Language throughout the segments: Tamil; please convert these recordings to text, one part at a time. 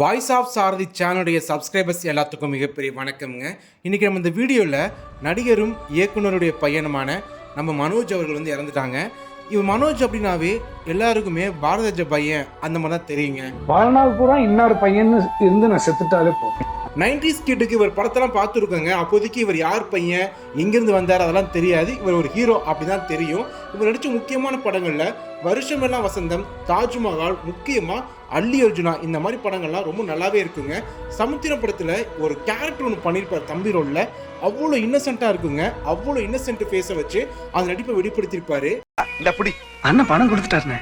வாய்ஸ் ஆஃப் சாரதி சேனலுடைய சப்ஸ்கிரைபர்ஸ் எல்லாத்துக்கும் மிகப்பெரிய வணக்கம்ங்க. இன்றைக்கி நம்ம இந்த வீடியோவில் நடிகரும் இயக்குனருடைய பையனுமான நம்ம மனோஜ் அவர்கள் வந்து இறந்துட்டாங்க. இவர் மனோஜ் அப்படின்னாவே எல்லாருக்குமே பாரதஜ பையன் அந்த மாதிரி தான் தெரியுங்க. வாழ்நாள் பூரா இன்னொரு பையன் இருந்து நான் செத்துட்டாலே போகிறேன் நைன்டிஸ் கிட்டுக்கு இவர் படத்தெல்லாம் பார்த்துருக்கோங்க. அப்போதைக்கு இவர் யார் பையன்? எங்கேருந்து வந்தார்? அதெல்லாம் தெரியாது. இவர் ஒரு ஹீரோ அப்படி தான் தெரியும். இவர் நடித்த முக்கியமான படங்களில் வருஷமெல்லாம் வசந்தம் தாஜ்மஹால் முக்கியமாக அல்லி அர்ஜுனா. இந்த மாதிரி படங்கள்லாம் ரொம்ப நல்லாவே இருக்குங்க. சமுத்திரம் படத்தில் ஒரு கேரக்டர் ஒன்று பண்ணியிருப்பார் தம்பி ரோலில். அவ்வளோ இன்னசென்ட்டாக இருக்குங்க. அவ்வளோ இன்னசென்ட் ஃபேஸை வச்சு அந்த நடிப்பை வெளிப்படுத்தியிருப்பாரு. இந்த அண்ணன் பணம் கொடுத்துட்டாருண்ணே.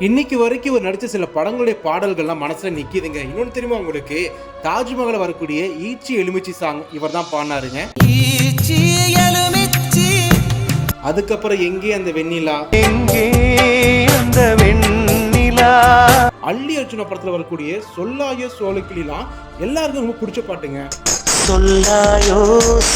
இன்னைக்கு வரைக்கும் இவர் நடித்த சில படங்களுடைய பாடல்கள்லாம் மனசுல நிக்குதுங்க. இன்னொன்று தெரியுமா உங்களுக்கு? தாஜ்மஹால் வரக்கூடிய ஈச்சி எலுமிச்சி சாங் இவர் தான் பாடினாருங்க அதுக்கப்புறம் எங்கே அந்த வெண்ணிலா? எங்கே அந்த வெண்ணிலா? அள்ளி அர்ஜுன படத்துல வரக்கூடிய சொல்லாய சோலைக்கிளிலாம் எல்லாருக்கும் ரொம்ப பிடிச்ச பாட்டுங்க. சொல்லாயோ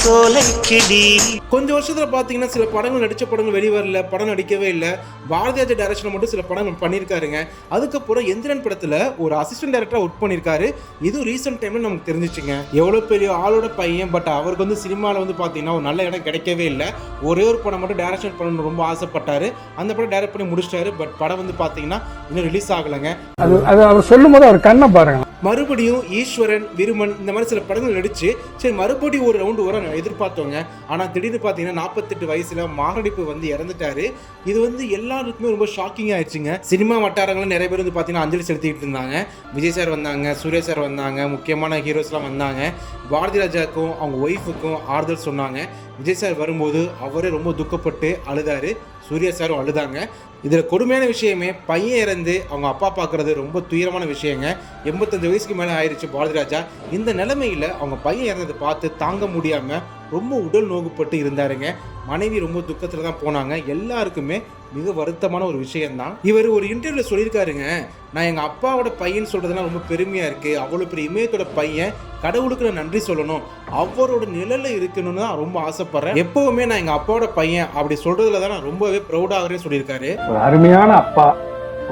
சோலைக்கிளி கொஞ்சம் வருஷத்துல பாத்தீங்கன்னா சில படங்கள் நடிச்ச படங்கள் வெளிவரல படம் நடிக்கவே இல்லை. பாரதியாஜ டைரக்ஷன் மட்டும் சில படங்கள் பண்ணியிருக்காருங்க அதுக்கப்புறம் எந்திரன் படத்துல ஒரு அசிஸ்டன்ட் டைரக்டரா ஒர்க் பண்ணியிருக்காரு இது ரீசெண்ட் டைம்ல நமக்கு தெரிஞ்சிச்சுங்க. எவ்வளவு பெரிய ஆளோட பையன் பட் அவருக்கு வந்து சினிமாவில் வந்து பாத்தீங்கன்னா ஒரு நல்ல இடம் கிடைக்கவே இல்லை. ஒரே ஒரு படம் மட்டும் டைரக்ஷன் பண்ணணும்னு ரொம்ப ஆசைப்பட்டாரு. அந்த படம் டைரக்ட் பண்ணி முடிச்சிட்டாரு. பட் படம் வந்து பாத்தீங்கன்னா இன்னும் ரிலீஸ் ஆகலைங்க. அது அது அவர் சொல்லும் போது அவர் கண்ணை பாருங்க. மறுபடியும் ஈஸ்வரன் விருமன் இந்த மாதிரி சில படங்கள் நடிச்சு சரி மறுபடியும் ஒரு ரவுண்டு வர எதிர்பார்த்தோங்க ஆனால் திடீர்னு பார்த்தீங்கன்னா நாற்பத்தெட்டு வயசுல மாரடைப்பு வந்து இறந்துட்டாரு. இது வந்து எல்லாருக்குமே ரொம்ப ஷாக்கிங் ஆயிடுச்சுங்க. சினிமா வட்டாரங்களும் நிறைய பேர் வந்து பார்த்தீங்கன்னா அஞ்சலி செலுத்திட்டு இருந்தாங்க. விஜய் சார் வந்தாங்க சூர்யா சார் வந்தாங்க முக்கியமான ஹீரோஸ்லாம் வந்தாங்க. பாரதி ராஜாவுக்கும் அவங்க ஒய்ஃபுக்கும் ஆறுதல் சொன்னாங்க. விஜய் சார் வரும்போது அவரே ரொம்ப துக்கப்பட்டு அழுதாரு. சூர்யா சாரும் அழுதாங்க. இதில் கொடுமையான விஷயமே பையன் இறந்து அவங்க அப்பா பார்க்குறது ரொம்ப துயரமான விஷயங்க. எண்பத்தஞ்சு வயசுக்கு மேலே ஆயிடுச்சு பாரதிராஜா இந்த நிலைமையில் அவங்க பையன் இறந்ததை பார்த்து தாங்க முடியாமல் ரொம்ப உடல் நோகுப்பட்டு இருந்தாருங்க. மனைவி ரொம்ப துக்கத்தில் தான் போனாங்க. எல்லாருக்குமே மிக வருத்தமான ஒரு விஷயம்தான். இவர் ஒரு இன்டர்வியூவில் சொல்லியிருக்காருங்க. நான் எங்கள் அப்பாவோட பையன் சொல்கிறதுலாம் ரொம்ப பெருமையாக இருக்குது அவ்வளோ பெரிய இமயத்தோட பையன். கடவுளுக்கு நான் நன்றி சொல்லணும். அவரோட நிழலில் இருக்கணும்னு தான் ரொம்ப ஆசைப்படுறேன். எப்போவுமே நான் எங்கள் அப்பாவோட பையன் அப்படி சொல்கிறதுல தான் நான் ரொம்பவே ப்ரௌடாகிறேன்னு சொல்லியிருக்காரு. ஒரு அருமையான அப்பா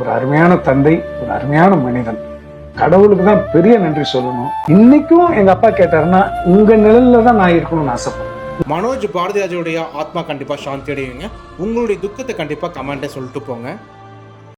ஒரு அருமையான தந்தை ஒரு அருமையான மனிதன். கடவுளுக்கு தான் பெரிய நன்றி சொல்லணும். இன்னைக்கும் எங்க அப்பா கேட்டாருன்னா உங்க நிழல்ல தான் நான் இருக்கணும்னு ஆசைப்படுறேன். மனோஜ் பாரதிராஜோடைய ஆத்மா கண்டிப்பாக சாந்தி அடையுங்க. உங்களுடைய துக்கத்தை கண்டிப்பாக கமெண்ட்டை சொல்லிட்டு போங்க.